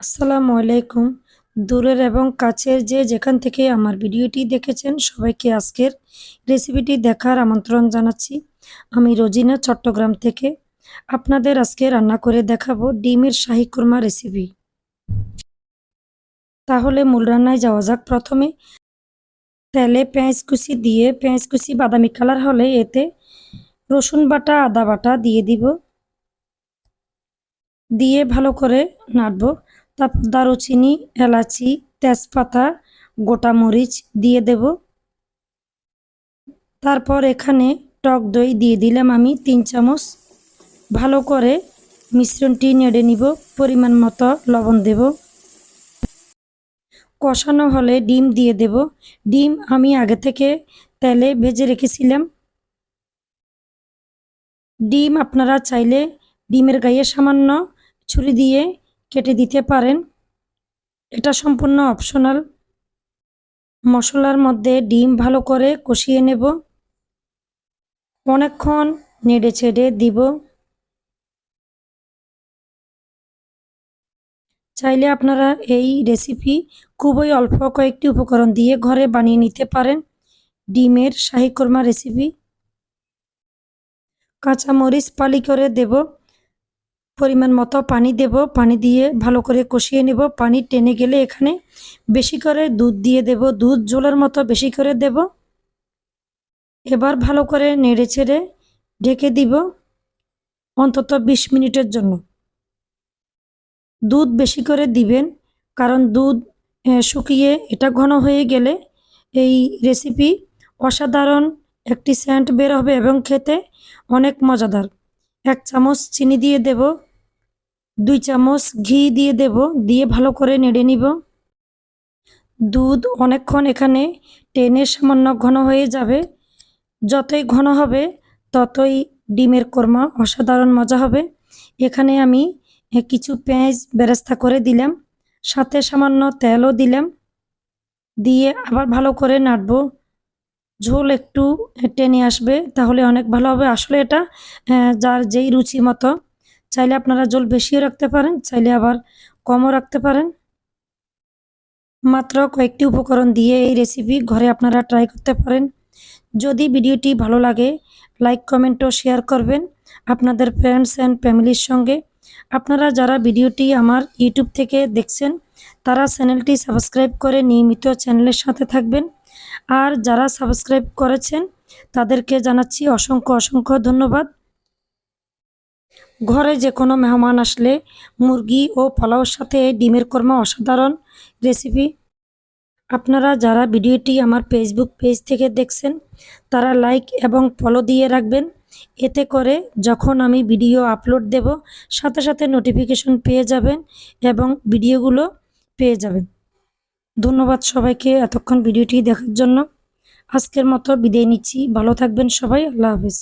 আসসালামু আলাইকুম। দূরের এবং কাছের যে যেখান থেকে আমার ভিডিওটি দেখেছেন, সবাইকে আজকের রেসিপিটি দেখার আমন্ত্রণ জানাচ্ছি। আমি রোজিনা, চট্টগ্রাম থেকে আপনাদের আজকে রান্না করে দেখাবো ডিমের শাহি কোরমা রেসিপি। তাহলে মূল রান্নায় যাওয়া যাক প্রথমে। তেলে পেঁয়াজ কুচি দিয়ে, পেঁয়াজ কুচি বাদামি কালার হলে এতে রসুন বাটা, আদা বাটা দিয়ে দিব। দিয়ে ভালো করে নাড়বো। তারপর দারুচিনি, এলাচি, তেজপাতা, গোটা মরিচ দিয়ে দেব। তারপর এখানে টক দই দিয়ে দিলাম আমি তিন চামচ। ভালো করে মিশ্রণটি নেড়ে নিব, পরিমাণ মতো লবণ দেব। কষানো হলে ডিম দিয়ে দেব। ডিম আমি আগে থেকে তেলে ভেজে রেখেছিলাম। ডিম আপনারা চাইলে ডিমের গায়ে সামান্য ছুরি দিয়ে কেটে দিতে পারেন। এটা সম্পূর্ণ অপশনাল মশলার মধ্যে ডিম ভালো করে কষিয়ে নেব। অনেকক্ষণ নেড়ে ছেড়ে দিব। চাইলে আপনারা এই রেসিপি খুবই অল্প কয়েকটি উপকরণ দিয়ে ঘরে বানিয়ে নিতে পারেন। ডিমের শাহি কোরমা রেসিপি কাঁচামরিচ পালি করে দেব। পরিমাণ মতো পানি দেব, পানি দিয়ে ভালো করে কষিয়ে নেব। পানি টেনে গেলে এখানে বেশি করে দুধ দিয়ে দেব। দুধ জলের মতো বেশি করে দেব। এবার ভালো করে নেড়ে ছেড়ে ঢেকে দিব অন্তত বিশ মিনিটের জন্য। দুধ বেশি করে দিবেন, কারণ দুধ শুকিয়ে এটা ঘন হয়ে গেলে এই রেসিপি অসাধারণ একটি স্যান্ট বের হবে এবং খেতে অনেক মজাদার। এক চামচ চিনি দিয়ে দেব। দুই চামচ ঘি দিয়ে দেব, দিয়ে ভালো করে নেড়ে নিব। দুধ অনেকক্ষণ এখানে টেনে সামান্য ঘন হয়ে যাবে। যতই ঘন হবে, ততই ডিমের কোরমা অসাধারণ মজা হবে। এখানে আমি কিছু পেঁয়াজ বেরেস্তা করে দিলাম, সাথে সামান্য তেলও দিলাম। দিয়ে আবার ভালো করে নাড়বো। ঝোল একটু টেনে আসবে, তাহলে অনেক ভালো হবে। আসলে এটা যার যেই রুচি মতো চাইলে আপনারা জল বেশিও রাখতে পারেন, চাইলে আবার কমও রাখতে পারেন। মাত্র কয়েকটি উপকরণ দিয়ে এই রেসিপি ঘরে আপনারা ট্রাই করতে পারেন। যদি ভিডিওটি ভালো লাগে লাইক কমেন্ট ও শেয়ার করবেন আপনাদের ফ্রেন্ডস অ্যান্ড ফ্যামিলির সঙ্গে। আপনারা যারা ভিডিওটি আমার ইউটিউব থেকে দেখছেন, তারা চ্যানেলটি সাবস্ক্রাইব করে নিয়মিত চ্যানেলের সাথে থাকবেন। আর যারা সাবস্ক্রাইব করেছেন, তাদেরকে জানাচ্ছি অসংখ্য অসংখ্য ধন্যবাদ। ঘরে যে কোনো মেহমান আসলে মুরগি ও পোলাওর সাথে এই ডিমের কর্মা অসাধারণ রেসিপি। আপনারা যারা ভিডিওটি আমার ফেসবুক পেজ থেকে দেখছেন, তারা লাইক এবং ফলো দিয়ে রাখবেন। এতে করে যখন আমি ভিডিও আপলোড দেব, সাথে সাথে নোটিফিকেশন পেয়ে যাবেন এবং ভিডিওগুলো পেয়ে যাবেন। ধন্যবাদ সবাইকে এতক্ষণ ভিডিওটি দেখার জন্য। আজকের মতো বিদায় নিচ্ছি। ভালো থাকবেন সবাই। আল্লাহ হাফিজ।